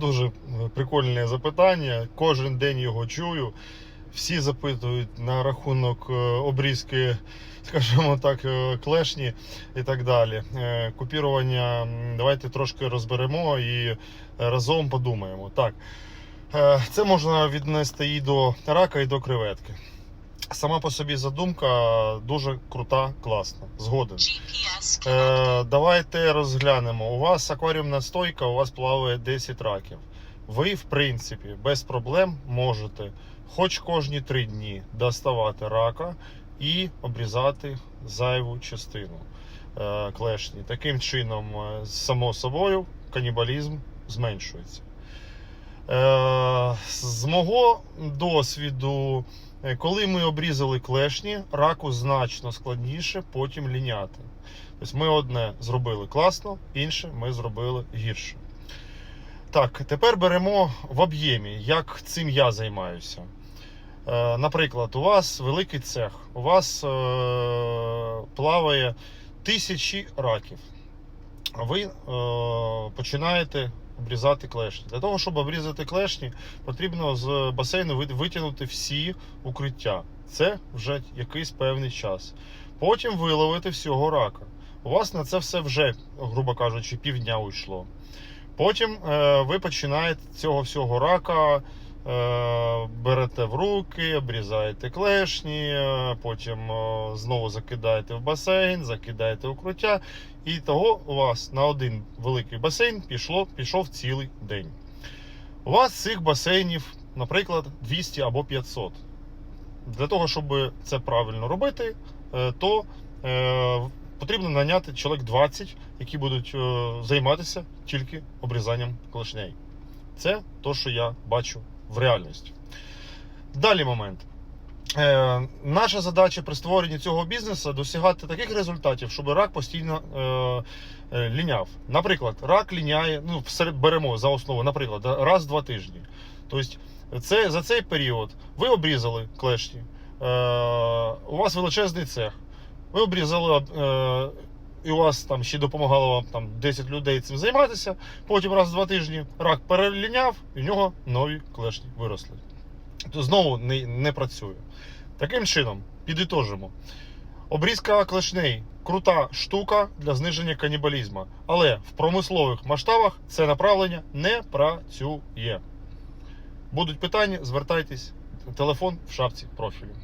Дуже прикольне запитання. Кожен день його чую. Всі запитують на рахунок е, обрізки, скажімо так, е, клешні і так далі. Е, Купірування давайте трошки розберемо і разом подумаємо. Так, е, це можна віднести і до рака, і до креветки. Сама по собі задумка дуже крута, класна. Згоден. Е, давайте розглянемо. У вас акваріумна стойка, у вас плаває 10 раків. Ви, в принципі, без проблем можете хоч кожні 3 дні доставати рака і обрізати зайву частину е, клешні. Таким чином, е, само собою, канібалізм зменшується. Е, з мого досвіду, е, коли ми обрізали клешні, раку значно складніше потім ліняти. Тобто ми одне зробили класно, інше ми зробили гірше. Так, тепер беремо в об'ємі, як цим я займаюся. Е, наприклад, у вас великий цех, у вас плаває тисячі раків. Ви починаєте обрізати клешні. Для того, щоб обрізати клешні, потрібно з басейну витягнути всі укриття. Це вже якийсь певний час. Потім виловити всього рака. У вас на це все вже, грубо кажучи, півдня уйшло. Потім е, ви починаєте цього всього рака, берете в руки, обрізаєте клешні, е, потім е, знову закидаєте в басейн, закидаєте укриття. І того у вас на один великий басейн пішло, пішов цілий день. У вас цих басейнів, наприклад, 200 або 500. Для того, щоб це правильно робити, е, то е, потрібно наняти чоловік 20, які будуть е, займатися тільки обрізанням клешней. Це то, що я бачу в реальності. Далі момент. Е, наша задача при створенні цього бізнесу досягати таких результатів, щоб рак постійно е, е, ліняв. Наприклад, рак ліняє, ну, беремо за основу, наприклад, раз в два тижні. Тобто, це, за цей період ви обрізали клешні, е, у вас величезний цех. Ви обрізали, е, і у вас там ще допомагало вам там 10 людей цим займатися. Потім раз в два тижні рак переліняв, і в нього нові клешні виросли. То знову не, не працює. Таким чином, підітожимо. Обрізка клешней крута штука для зниження канібалізму. Але в промислових масштабах це направлення не працює. Будуть питання, звертайтесь. Телефон в шапці профілю.